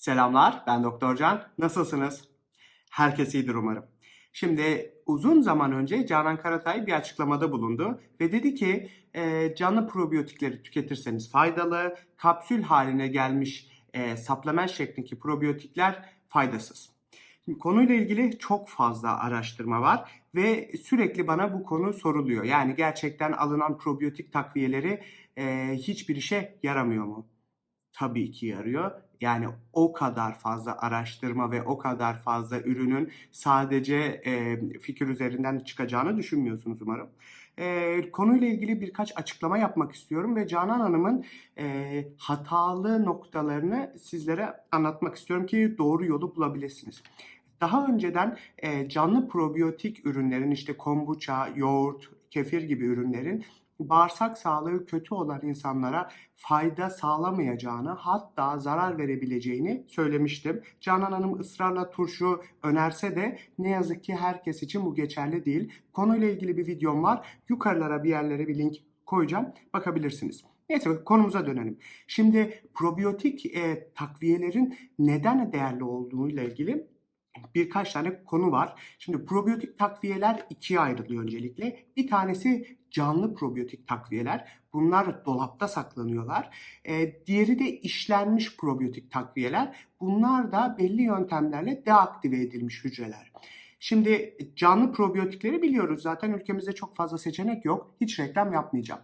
Selamlar, ben Doktor Can. Nasılsınız? Herkes iyidir umarım. Şimdi uzun zaman önce Canan Karatay bir açıklamada bulundu ve dedi ki e, canlı probiyotikleri tüketirseniz faydalı, kapsül haline gelmiş e, supplement şeklindeki probiyotikler faydasız. Konuyla ilgili çok fazla araştırma var ve sürekli bana bu konu soruluyor. Yani gerçekten alınan probiyotik takviyeleri e, hiçbir işe yaramıyor mu? Tabii ki yarıyor. Yani o kadar fazla araştırma ve o kadar fazla ürünün sadece e, fikir üzerinden çıkacağını düşünmüyorsunuz umarım. E, konuyla ilgili birkaç açıklama yapmak istiyorum ve Canan Hanım'ın e, hatalı noktalarını sizlere anlatmak istiyorum ki doğru yolu bulabilirsiniz. Daha önceden e, canlı probiyotik ürünlerin işte kombuça, yoğurt, kefir gibi ürünlerin bağırsak sağlığı kötü olan insanlara fayda sağlamayacağını hatta zarar verebileceğini söylemiştim. Canan Hanım ısrarla turşu önerse de ne yazık ki herkes için bu geçerli değil. Konuyla ilgili bir videom var. Yukarılara bir yerlere bir link koyacağım. Bakabilirsiniz. Neyse konumuza dönelim. Şimdi probiyotik e, takviyelerin neden değerli olduğuyla ilgili birkaç tane konu var. Şimdi probiyotik takviyeler ikiye ayrılıyor öncelikle. Bir tanesi canlı probiyotik takviyeler. Bunlar dolapta saklanıyorlar. Ee, diğeri de işlenmiş probiyotik takviyeler. Bunlar da belli yöntemlerle deaktive edilmiş hücreler. Şimdi canlı probiyotikleri biliyoruz. Zaten ülkemizde çok fazla seçenek yok. Hiç reklam yapmayacağım.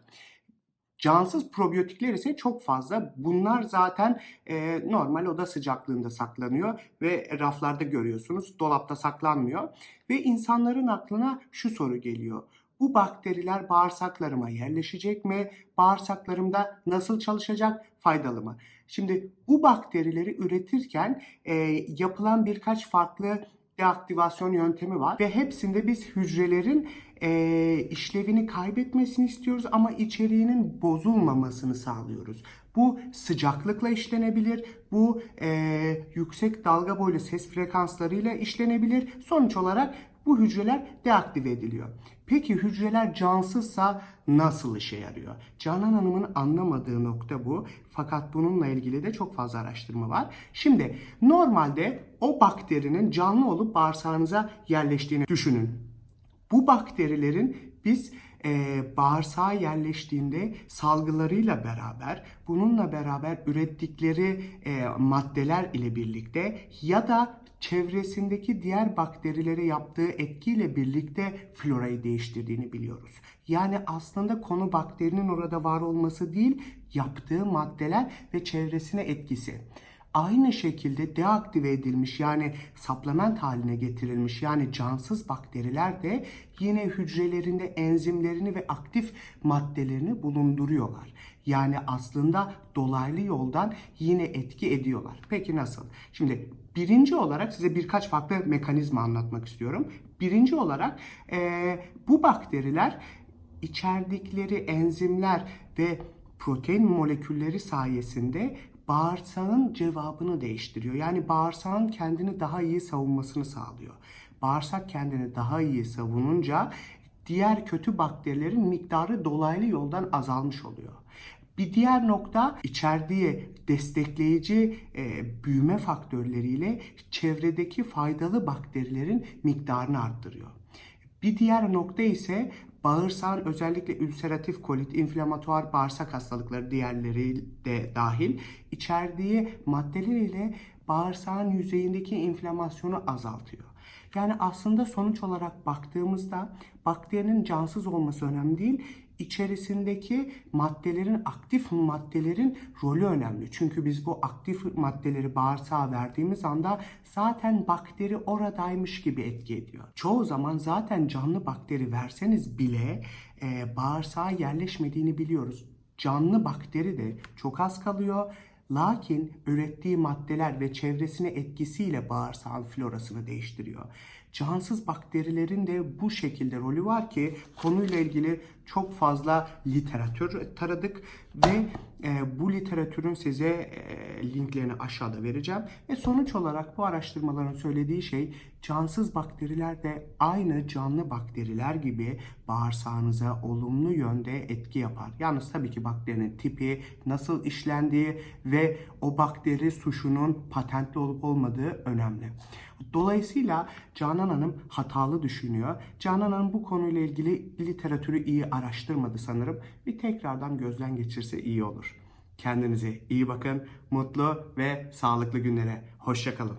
Cansız probiyotikler ise çok fazla. Bunlar zaten e, normal oda sıcaklığında saklanıyor ve raflarda görüyorsunuz. Dolapta saklanmıyor. Ve insanların aklına şu soru geliyor. Bu bakteriler bağırsaklarıma yerleşecek mi? Bağırsaklarımda nasıl çalışacak? Faydalı mı? Şimdi bu bakterileri üretirken e, yapılan birkaç farklı deaktivasyon yöntemi var ve hepsinde biz hücrelerin e, işlevini kaybetmesini istiyoruz ama içeriğinin bozulmamasını sağlıyoruz. Bu sıcaklıkla işlenebilir, bu e, yüksek dalga boylu ses frekanslarıyla işlenebilir. Sonuç olarak bu hücreler deaktive ediliyor. Peki hücreler cansızsa nasıl işe yarıyor? Canan Hanım'ın anlamadığı nokta bu. Fakat bununla ilgili de çok fazla araştırma var. Şimdi normalde o bakterinin canlı olup bağırsağınıza yerleştiğini düşünün. Bu bakterilerin biz e, bağırsağa yerleştiğinde salgılarıyla beraber bununla beraber ürettikleri e, maddeler ile birlikte ya da çevresindeki diğer bakterilere yaptığı etkiyle birlikte florayı değiştirdiğini biliyoruz. Yani aslında konu bakterinin orada var olması değil, yaptığı maddeler ve çevresine etkisi. Aynı şekilde deaktive edilmiş yani supplement haline getirilmiş yani cansız bakteriler de yine hücrelerinde enzimlerini ve aktif maddelerini bulunduruyorlar. Yani aslında dolaylı yoldan yine etki ediyorlar. Peki nasıl? Şimdi birinci olarak size birkaç farklı mekanizma anlatmak istiyorum. Birinci olarak e, bu bakteriler içerdikleri enzimler ve protein molekülleri sayesinde bağırsağın cevabını değiştiriyor. Yani bağırsağın kendini daha iyi savunmasını sağlıyor. Bağırsak kendini daha iyi savununca diğer kötü bakterilerin miktarı dolaylı yoldan azalmış oluyor. Bir diğer nokta içerdiği destekleyici e, büyüme faktörleriyle çevredeki faydalı bakterilerin miktarını arttırıyor. Bir diğer nokta ise bağırsağın özellikle ülseratif kolit, inflamatuar bağırsak hastalıkları diğerleri de dahil içerdiği maddeler ile bağırsağın yüzeyindeki inflamasyonu azaltıyor. Yani aslında sonuç olarak baktığımızda bakterinin cansız olması önemli değil, içerisindeki maddelerin, aktif maddelerin rolü önemli. Çünkü biz bu aktif maddeleri bağırsağa verdiğimiz anda zaten bakteri oradaymış gibi etki ediyor. Çoğu zaman zaten canlı bakteri verseniz bile e, bağırsağa yerleşmediğini biliyoruz. Canlı bakteri de çok az kalıyor. Lakin ürettiği maddeler ve çevresine etkisiyle bağırsağın florasını değiştiriyor. Cansız bakterilerin de bu şekilde rolü var ki konuyla ilgili çok fazla literatür taradık ve e, bu literatürün size e, linklerini aşağıda vereceğim. Ve sonuç olarak bu araştırmaların söylediği şey cansız bakteriler de aynı canlı bakteriler gibi bağırsağınıza olumlu yönde etki yapar. Yalnız tabii ki bakterinin tipi, nasıl işlendiği ve o bakteri suşunun patentli olup olmadığı önemli. Dolayısıyla Canan Hanım hatalı düşünüyor. Canan Hanım bu konuyla ilgili literatürü iyi araştırmadı sanırım. Bir tekrardan gözden geçirse iyi olur. Kendinize iyi bakın, mutlu ve sağlıklı günlere. Hoşçakalın.